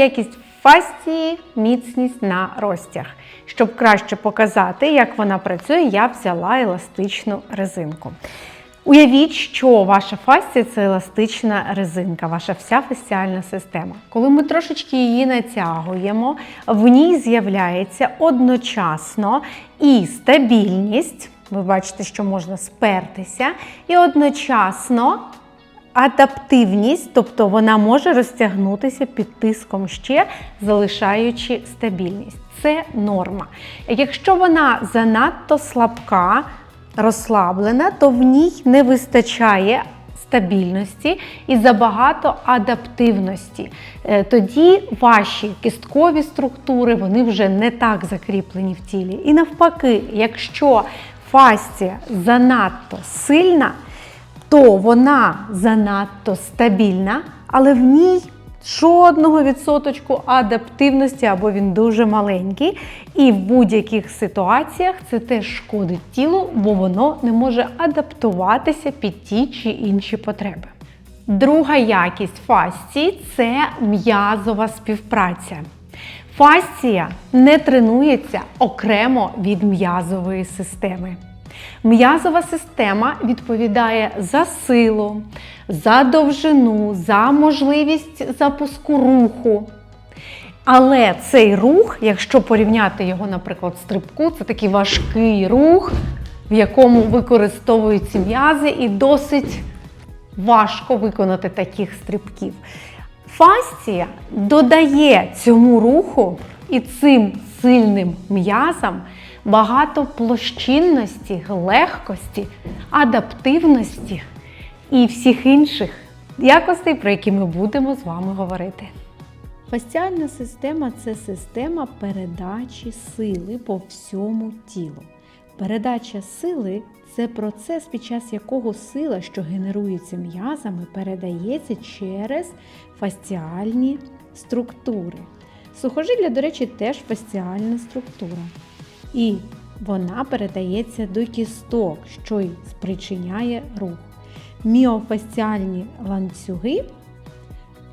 Якість фасції міцність на розтяг. Щоб краще показати, як вона працює, я взяла еластичну резинку. Уявіть, що ваша фасція це еластична резинка, ваша вся фасціальна система. Коли ми трошечки її натягуємо, в ній з'являється одночасно і стабільність. Ви бачите, що можна спертися, і одночасно адаптивність, тобто вона може розтягнутися під тиском ще, залишаючи стабільність. Це норма. Якщо вона занадто слабка, розслаблена, то в ній не вистачає стабільності і забагато адаптивності. Е, Тоді ваші кісткові структури вони вже не так закріплені в тілі. І навпаки, якщо фасція занадто сильна, то вона занадто стабільна, але в ній жодного відсоточку адаптивності або він дуже маленький. І в будь-яких ситуаціях це теж шкодить тілу, бо воно не може адаптуватися під ті чи інші потреби. Друга якість фасції це м'язова співпраця. Фасція не тренується окремо від м'язової системи. М'язова система відповідає за силу, за довжину, за можливість запуску руху. Але цей рух, якщо порівняти його, наприклад, стрибку, це такий важкий рух, в якому використовуються м'язи, і досить важко виконати таких стрибків. Фасція додає цьому руху і цим сильним м'язам багато площинності, легкості, адаптивності і всіх інших якостей, про які ми будемо з вами говорити. Фасціальна система це система передачі сили по всьому тілу. Передача сили це процес, під час якого сила, що генерується м'язами, передається через фасціальні структури. Сухожилля, до речі, теж фасціальна структура. І вона передається до кісток, що й спричиняє рух. Міофасціальні ланцюги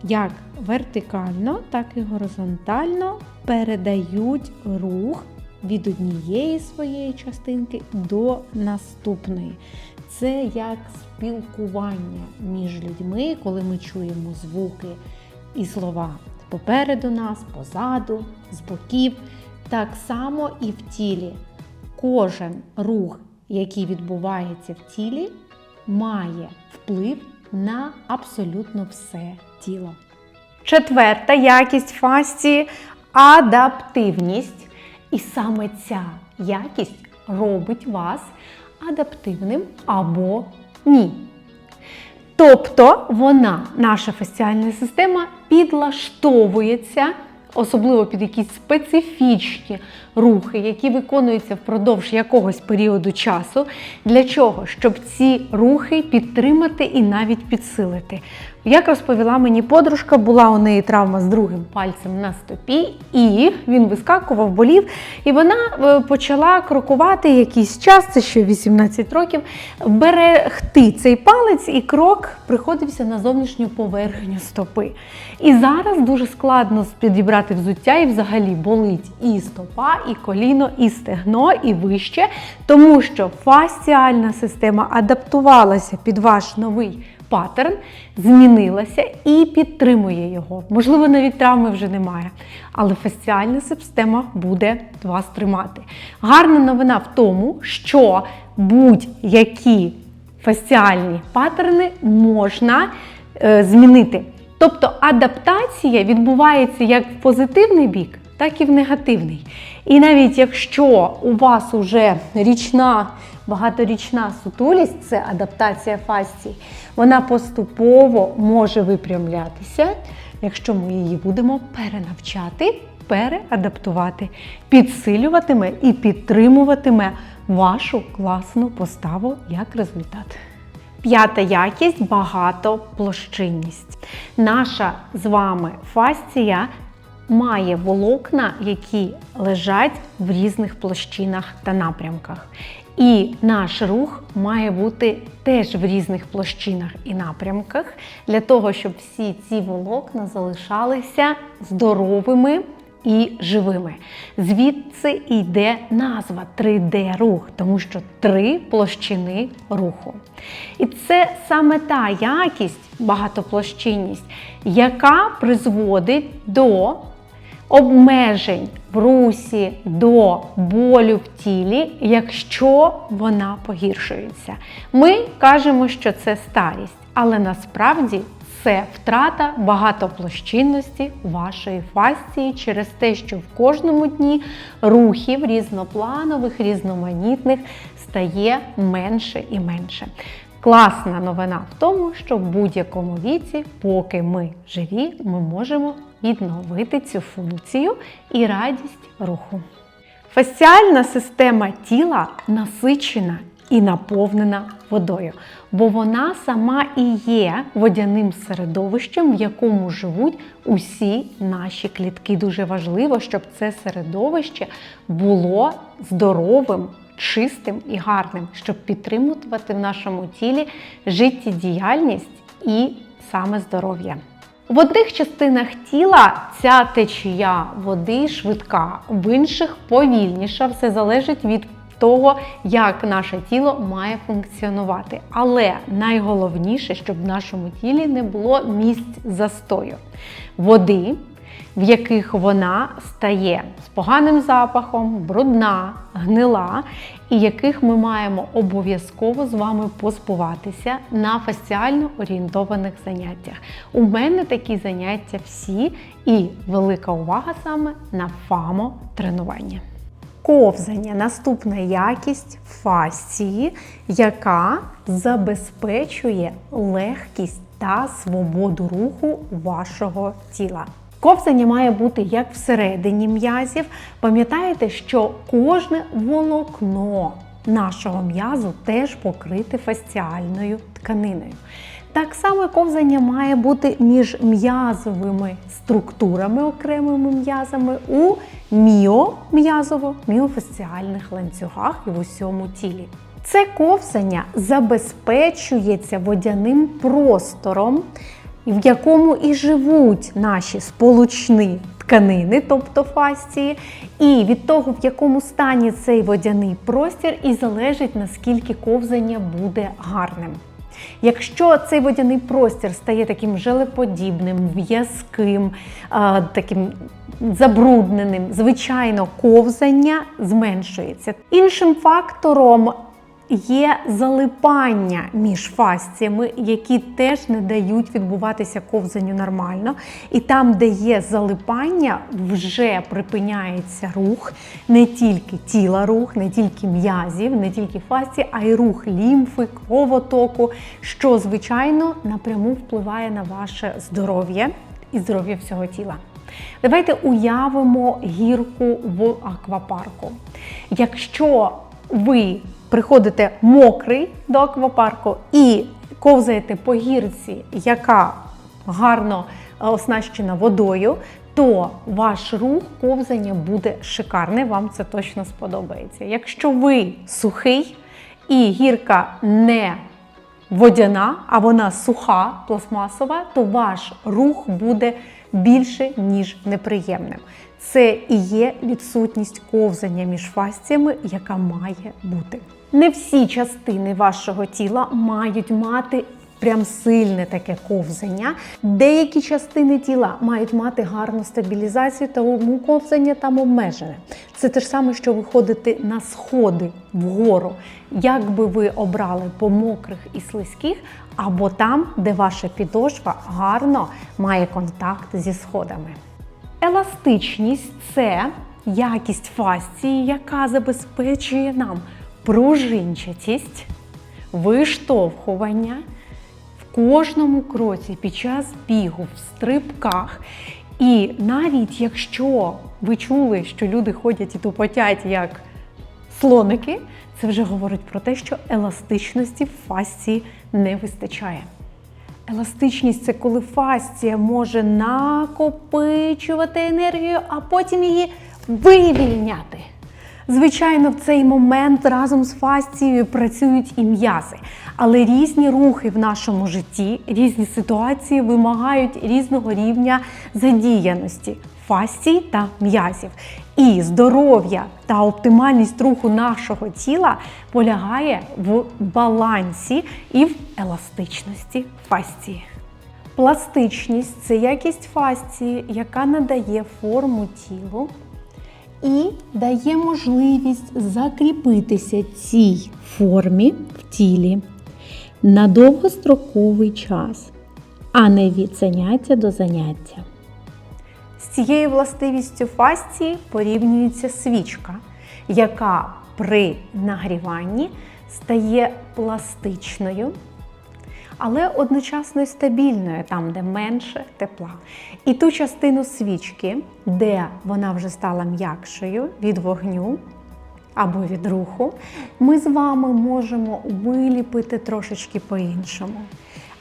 як вертикально, так і горизонтально передають рух від однієї своєї частинки до наступної. Це як спілкування між людьми, коли ми чуємо звуки і слова попереду нас, позаду, з боків. Так само і в тілі. Кожен рух, який відбувається в тілі, має вплив на абсолютно все тіло. Четверта якість фасції адаптивність. І саме ця якість робить вас адаптивним або ні. Тобто вона, наша фасціальна система, підлаштовується, особливо під якісь специфічні рухи, які виконуються впродовж якогось періоду часу. Для чого? Щоб ці рухи підтримати і навіть підсилити. Як розповіла мені подружка, була у неї травма з другим пальцем на стопі, і він вискакував, болів. І вона е, почала крокувати якийсь час, це ще 18 років, берегти цей палець, і крок приходився на зовнішню поверхню стопи. І зараз дуже складно підібрати взуття, і взагалі болить і стопа, і коліно, і стегно, і вище, тому що фасціальна система адаптувалася під ваш новий паттерн, змінилася і підтримує його. Можливо, навіть травми вже немає, але фасціальна система буде вас тримати. Гарна новина в тому, що будь-які фасціальні паттерни можна е, змінити. Тобто адаптація відбувається як в позитивний бік, так і в негативний. І навіть якщо у вас уже річна, багаторічна сутулість, це адаптація фасцій, вона поступово може випрямлятися, якщо ми її будемо перенавчати, переадаптувати, підсилюватиме і підтримуватиме вашу класну поставу як результат. П'ята якість багатоплощинність. Наша з вами фасція має волокна, які лежать в різних площинах та напрямках. І наш рух має бути теж в різних площинах і напрямках для того, щоб всі ці волокна залишалися здоровими і живими. Звідси йде назва 3D-рух, тому що три площини руху. І це саме та якість, багатоплощинність, яка призводить до обмежень в русі до болю в тілі, якщо вона погіршується. Ми кажемо, що це старість, але насправді це втрата багатоплощинності вашої фасції через те, що в кожному дні рухів різнопланових, різноманітних стає менше і менше. Класна новина в тому, що в будь-якому віці, поки ми живі, ми можемо відновити цю функцію і радість руху. Фасціальна система тіла насичена і наповнена водою, бо вона сама і є водяним середовищем, в якому живуть усі наші клітки. Дуже важливо, щоб це середовище було здоровим, чистим і гарним, щоб підтримувати в нашому тілі життєдіяльність і саме здоров'я. В одних частинах тіла ця течія води швидка, в інших повільніша. Все залежить від того, як наше тіло має функціонувати. Але найголовніше, щоб в нашому тілі не було місць застою води, в яких вона стає з поганим запахом, брудна, гнила, і яких ми маємо обов'язково з вами позбуватися на фасціально орієнтованих заняттях. У мене такі заняття всі, і велика увага саме на фамо-тренування. Ковзання наступна якість фасції, яка забезпечує легкість та свободу руху вашого тіла. Ковзання має бути як всередині м'язів. Пам'ятаєте, що кожне волокно нашого м'язу теж покрите фасціальною тканиною. Так само ковзання має бути між м'язовими структурами, окремими м'язами у міом'язово міофасціальних ланцюгах і в усьому тілі. Це ковзання забезпечується водяним простором, в якому і живуть наші сполучні тканини, тобто фасції, і від того, в якому стані цей водяний простір, і залежить наскільки ковзання буде гарним. Якщо цей водяний простір стає таким желеподібним, в'язким, таким забрудненим, звичайно, ковзання зменшується. Іншим фактором є залипання між фасціями, які теж не дають відбуватися ковзанню нормально. І там, де є залипання, вже припиняється рух, не тільки тіла рух, не тільки м'язів, не тільки фасції, а й рух лімфи, кровотоку, що, звичайно, напряму впливає на ваше здоров'я і здоров'я всього тіла. Давайте уявимо гірку в аквапарку. Якщо ви приходите мокрий до аквапарку і ковзаєте по гірці, яка гарно е, оснащена водою, то ваш рух ковзання буде шикарний, вам це точно сподобається. Якщо ви сухий і гірка не водяна, а вона суха, пластмасова, то ваш рух буде більше, ніж неприємним. Це і є відсутність ковзання між фасціями, яка має бути. Не всі частини вашого тіла мають мати прям сильне таке ковзання. Деякі частини тіла мають мати гарну стабілізацію, тому ковзання там обмежене. Це те ж саме, що ви ходите на сходи вгору. Як би ви обрали по мокрих і слизьких, або там, де ваша підошва гарно має контакт зі сходами. Еластичність це якість фасції, яка забезпечує нам пружинчатість, виштовхування в кожному кроці під час бігу, в стрибках. І навіть якщо ви чули, що люди ходять і тупотять як слоники, це вже говорить про те, що еластичності в фасції не вистачає. Еластичність це коли фасція може накопичувати енергію, а потім її вивільняти. Звичайно, в цей момент разом з фасцією працюють і м'язи, але різні рухи в нашому житті, різні ситуації вимагають різного рівня задіяності фасцій та м'язів. І здоров'я та оптимальність руху нашого тіла полягає в балансі і в еластичності фасції. Пластичність це якість фасції, яка надає форму тілу і дає можливість закріпитися цій формі в тілі на довгостроковий час, а не від заняття до заняття. З цією властивістю фасції порівнюється свічка, яка при нагріванні стає пластичною, але одночасно й стабільною, там, де менше тепла. І ту частину свічки, де вона вже стала м'якшою від вогню або від руху, ми з вами можемо виліпити трошечки по-іншому.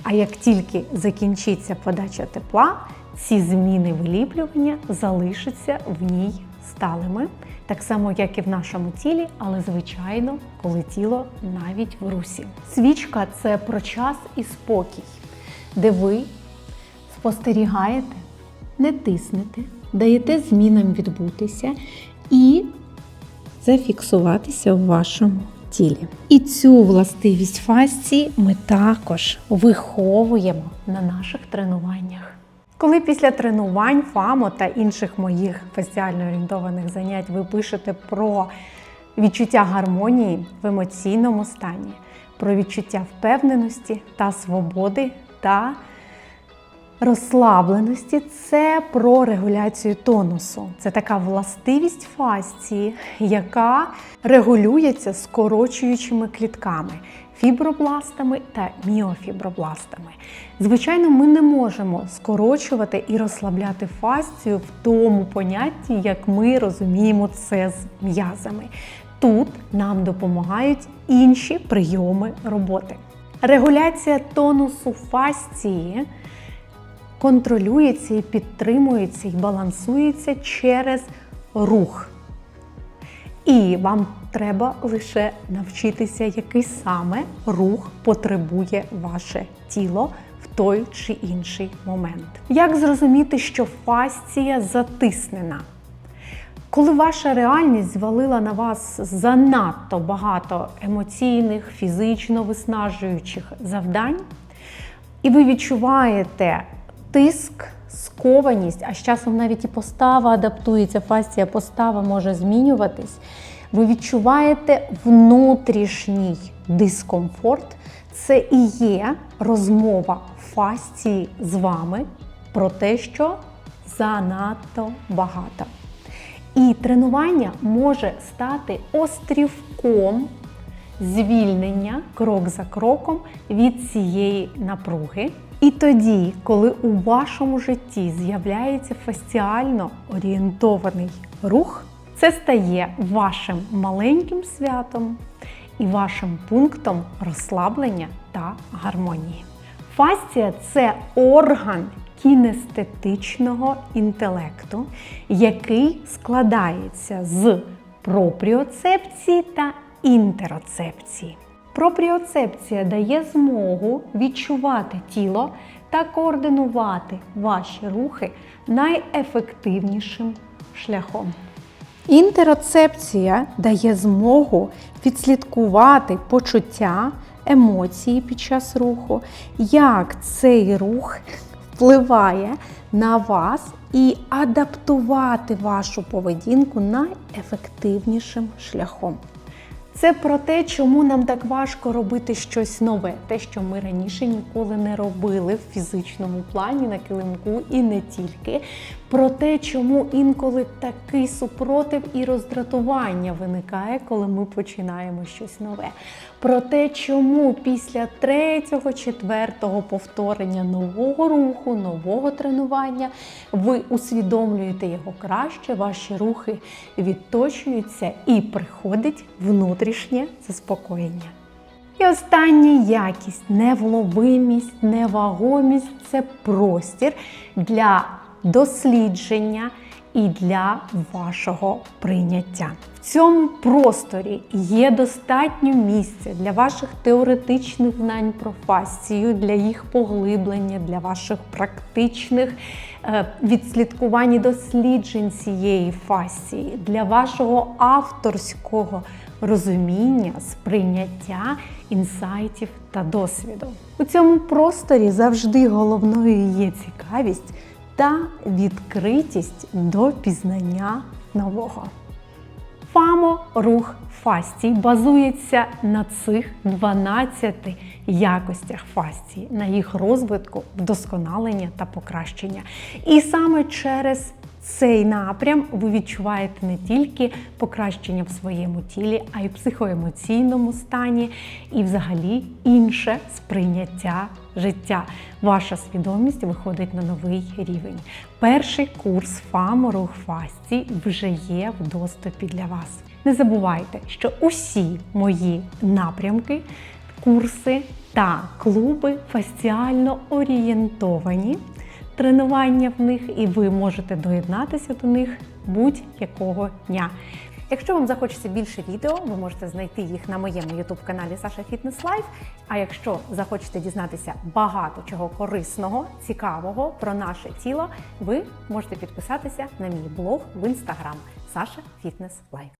А як тільки закінчиться подача тепла, ці зміни виліплювання залишаться в ній сталими, так само, як і в нашому тілі, але звичайно, коли тіло навіть в русі. Свічка це про час і спокій, де ви спостерігаєте, не тиснете, даєте змінам відбутися і зафіксуватися в вашому тілі. І цю властивість фасції ми також виховуємо на наших тренуваннях. Коли після тренувань ФАМО та інших моїх фасціально орієнтованих занять ви пишете про відчуття гармонії в емоційному стані, про відчуття впевненості та свободи та розслабленості, це про регуляцію тонусу. Це така властивість фасції, яка регулюється скорочуючими клітками. Фібробластами та міофібробластами. Звичайно, ми не можемо скорочувати і розслабляти фасцію в тому понятті, як ми розуміємо це з м'язами. Тут нам допомагають інші прийоми роботи. Регуляція тонусу фасції контролюється і підтримується і балансується через рух. І вам треба лише навчитися, який саме рух потребує ваше тіло в той чи інший момент. Як зрозуміти, що фасція затиснена? Коли ваша реальність звалила на вас занадто багато емоційних, фізично виснажуючих завдань, і ви відчуваєте тиск, скованість, а з часом навіть і постава адаптується, фасція постава може змінюватись. Ви відчуваєте внутрішній дискомфорт. Це і є розмова фасції з вами про те, що занадто багато. І тренування може стати острівком звільнення крок за кроком від цієї напруги. І тоді, коли у вашому житті з'являється фасціально орієнтований рух, це стає вашим маленьким святом і вашим пунктом розслаблення та гармонії. Фасція це орган кінестетичного інтелекту, який складається з пропріоцепції та інтероцепції. Пропріоцепція дає змогу відчувати тіло та координувати ваші рухи найефективнішим шляхом. Інтероцепція дає змогу відслідкувати почуття, емоції під час руху, як цей рух впливає на вас і адаптувати вашу поведінку найефективнішим шляхом. Це про те, чому нам так важко робити щось нове, те, що ми раніше ніколи не робили в фізичному плані на килимку і не тільки. Про те, чому інколи такий супротив і роздратування виникає, коли ми починаємо щось нове. Про те, чому після третього, четвертого повторення нового руху, нового тренування ви усвідомлюєте його краще, ваші рухи відточуються і приходить внутрішнє заспокоєння. І остання якість невловимість, невагомість це простір для дослідження і для вашого прийняття. В цьому просторі є достатньо місця для ваших теоретичних знань про фасцію, для їх поглиблення, для ваших практичних е, відслідкувань і досліджень цієї фасції, для вашого авторського розуміння, сприйняття інсайтів та досвіду. У цьому просторі завжди головною є цікавість та відкритість до пізнання нового. ФАМО рух фастій базується на цих 12 якостях фастії, на їх розвитку, вдосконалення та покращення. І саме через цей напрям ви відчуваєте не тільки покращення в своєму тілі, а й психоемоційному стані, і взагалі інше сприйняття життя. Ваша свідомість виходить на новий рівень. Перший курс ФАМ рух фасті вже є в доступі для вас. Не забувайте, що усі мої напрямки, курси та клуби фасціально орієнтовані тренування в них, і ви можете доєднатися до них будь-якого дня. Якщо вам захочеться більше відео, ви можете знайти їх на моєму youtube каналі Саша Фітнес Лайф. А якщо захочете дізнатися багато чого корисного, цікавого про наше тіло, ви можете підписатися на мій блог в інстаграм Саша Фітнес Лайф.